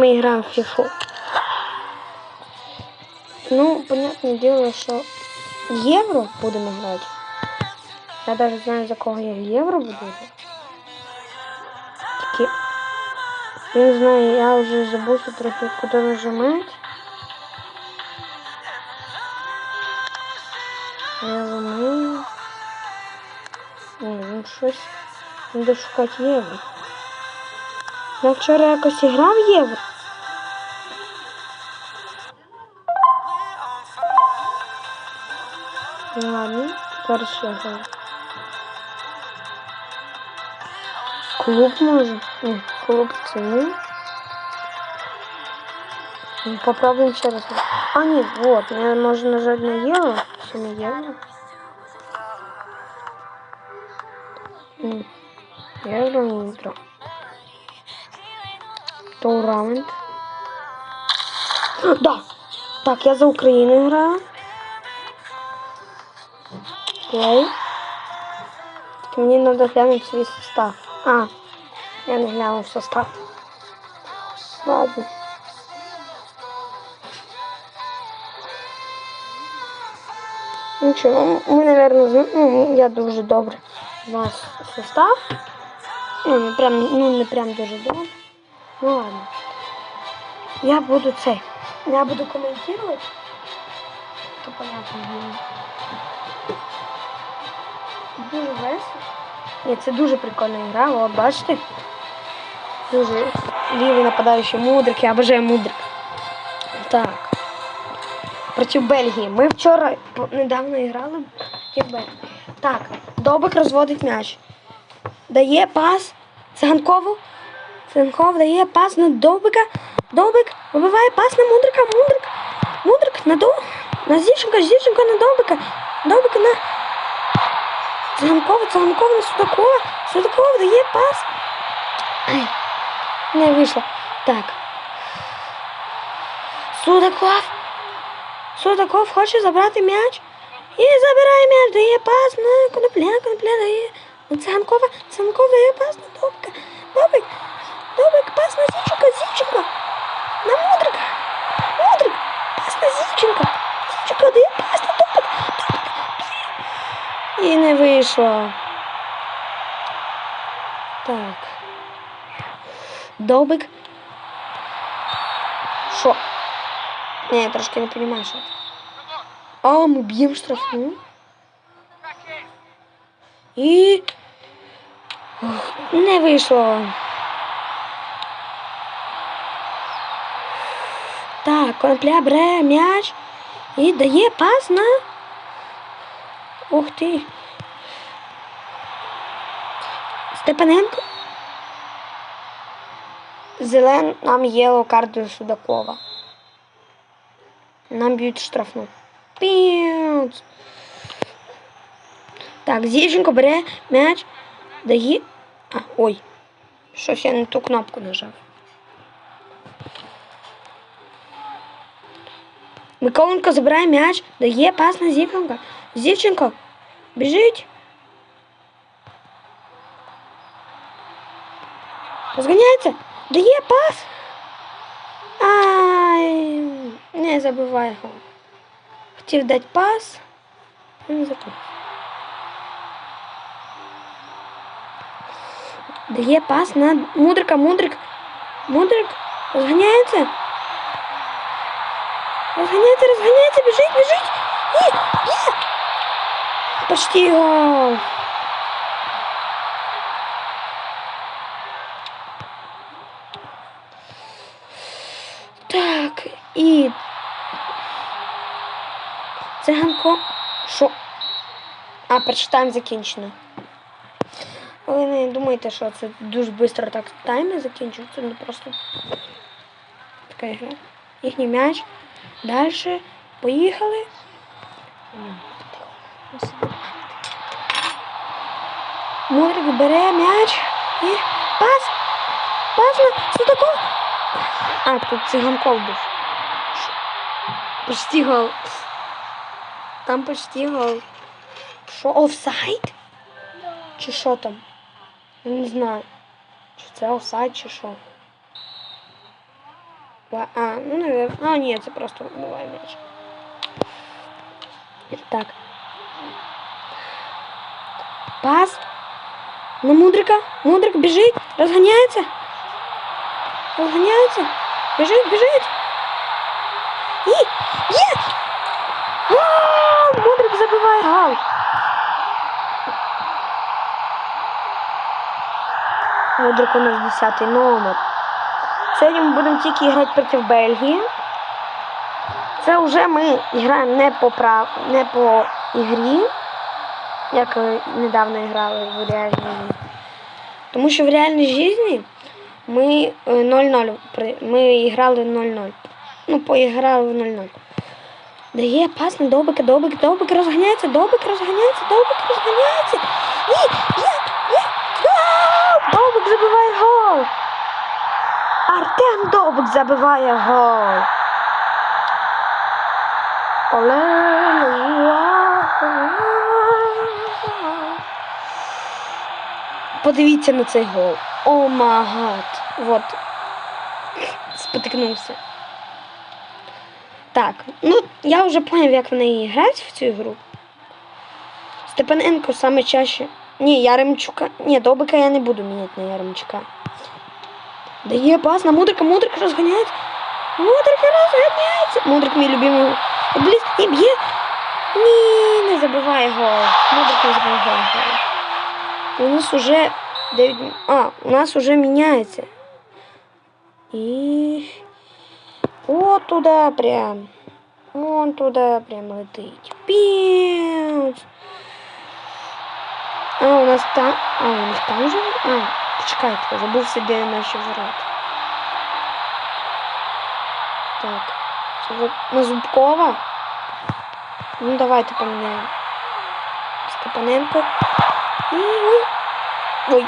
Мы играем в фифу. Ну, понятное дело, что євро будемо грати. Я даже знаю, за кого я євро буду грати. Такі. Я не знаю, я вже забувся трохи, куди нажимати. Я вимию. Ні, ну щось. Треба шукати євро. Я вчора якось грав в євро. Ладно, граю. Клуб може? Ні, клуб це ні. Ну, Попробуем ще раз. А, нет, вот, мне можно нажать на евро. Все на евро. Евро интро. Турнамент. Да! Так, я за Украину играю. Так мне надо глянуть свой состав. А, я не глянул состав. Ладно. Нічого, ми, наверное, ну, я дуже добре вас состав. Ну, не прям, ну, не прям дуже добре. Ну ладно. Я буду цей. Я буду коментувати. То понятно. Дуже весело. Ні, це дуже прикольна гра, от бачите. Дуже лівий нападаючий мудрик, я обожаю мудрик. Так. Проти Бельгії. Ми вчора недавно грали Бельгії. Так, Добик розводить м'яч. Дає пас Циганкову. Циганков дає пас на Добика. Добик вибиває пас на Мудрика. Мудрик. Мудрик на До... на Зівченка. Зівченка на Добика. Добика на Циганкова. Циганкова на Судакова. Судакова дає пас. Ай, не вийшло. Так. Судаков. Судаков хоче забрати м'яч. І забирає м'яч, дає пас на конопля, конопля дає на Циганкова. Циганков дає пас на Добика. Добик. Добик, пас на Зівченка, Зівченка. На Мудрика. Мудрик. Пас на Зівченка. Зівченка дає пас на Добика. Добик. І не вийшло. Так. Добик. Що? Не, я трошки не розумію, що. А, ми б'ємо штрафну. І. Не вийшло. Так, конопля бере м'яч і дає пас на. Ух ти. Степаненко. Зелен нам єло карту Судакова. Нам б'ють штрафну. Піц. Так, Зівченко бере м'яч, дає. А, ой. Щось я не ту кнопку нажав. Миколенко забирає м'яч, дає пас на Зівченка. Зівченко біжить. Розганяється, дає пас. Ай, не забивай його. Хотів дати пас. Не забив. Дає пас на Мудрика, Мудрик. Мудрик розганяється. Розганяється, розганяється, біжить, біжить. І, є. Почти гол. Так, і Циганко. Що? А, перший закінчено. Але не думайте, що це дуже швидко так тайми закінчується. Ну просто така гра. Їхній м'яч. Далі. Поїхали. Мудрик бере м'яч і пас. Пас на Судаков. А, тут циганков був. Почти гол. Там почти гол. Що, офсайд? Чи що там? Я не знаю. Чи це офсайд, чи що. А, ну, наверное. А, ні, це просто буває м'яч. Так. Пас. На Мудрика. Мудрик біжить, розганяється. Розганяється. Біжить, біжить. І є! Мудрик забиває гол. Мудрик у нас 10 номер. Сьогодні ми будемо тільки грати проти Бельгії. Це вже ми граємо не по прав... не по ігрі, як недавно грали в реальній. Тому що в реальній житті ми е, 0-0. Ми грали 0-0. Ну, поіграли в 0-0. Дає пас на Добика, Добик, Добик розганяється, Добик розганяється, Добик розганяється. І, є, є, гол! Добик забиває гол. Артем Добик забиває гол. Подивіться на цей гол. О магад. Вот. Спотикнувся. Так, ну я вже поняв, як в неї грають в цю гру. Степаненко саме чаще. Ні, Яремчука. Ні, Добика я не буду міняти на Яремчука. Дає пас на Мудрика, Мудрик розганяється. Мудрик розганяється. Мудрик мій любимий футболіст і б'є. Ні, не забиває гол. Мудрик не забиває гол. У нас уже 9... А, у нас уже міняється. І... От туди прям. Вон туди прям летить. Піц. А, у нас там. А, у нас там же. А, почекайте, забувся, де наші ворота. Так. Це ви- на Зубкова. Ну, давайте поміняємо. Степаненко. І ой. Ой.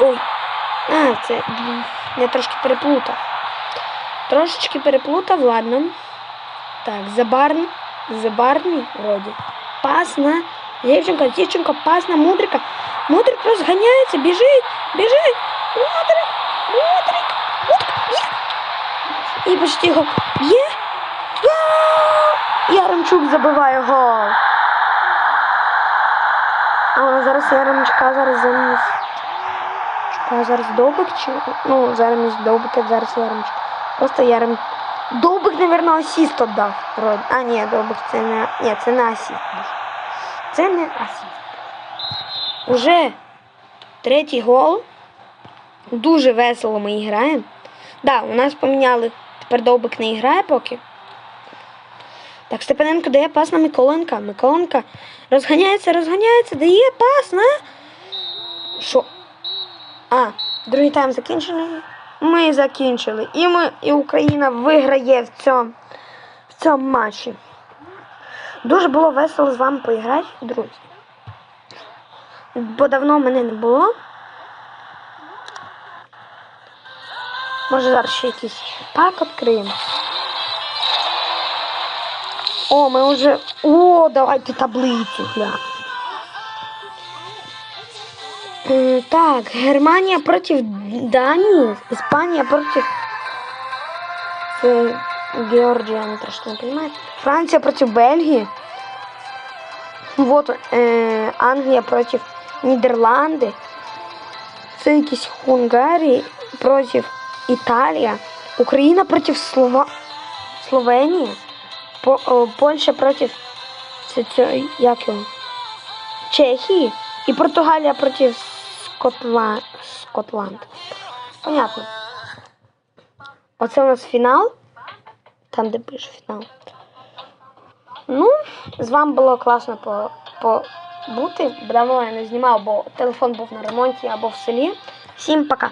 Ой. А, це. блін, Я трошки переплутав. Трошечки переплутав, ладно. Так, Забарн. Забарний вроді. Пас на Зівченко, Зівченко, пас на Мудрика. Мудрик розганяється, біжить, біжить. Мудрик, Мудрик, Мудрик, є. І почти гол. Є. Гол! Яремчук забиває гол. А зараз Яремчука зараз замість. Чекаю, зараз Довбик чи. Ну, замість Довбика зараз Яремчук. Просто Ярем. Довбик, напевно, асіст вроді. А, ні, Довбик це не. Ні, це не асіст. Це не асіст. Уже третій гол. Дуже весело ми граємо. Да, у нас поміняли. Тепер Довбик не грає поки. Так, Степаненко дає пас на Миколенка. Миколенка розганяється, розганяється, дає пас на. Що? А, другий тайм закінчений. Ми закінчили. І ми, і Україна виграє в цьому, в цьому матчі. Дуже було весело з вами поіграти, друзі. Бо давно мене не було. Може зараз ще якийсь пак відкриємо. О, ми вже. О, давайте таблицю глянемо. Е, Так, Германія проти Данії, Іспанія проти Це Георгія, не трошки не понимаю. Франція проти Бельгії. Вот е, Англія проти Нідерланди. Це якісь Хунгарії проти Італія. Україна проти Слова... Словенії. По, о, Польща проти це, це, як його? Чехії і Португалія проти Скотла... Скотланд. Понятно. Оце у нас фінал. Там, де пише фінал. Ну, з вами було класно по, побути. Давно я не знімав, бо телефон був на ремонті або в селі. Всім пока.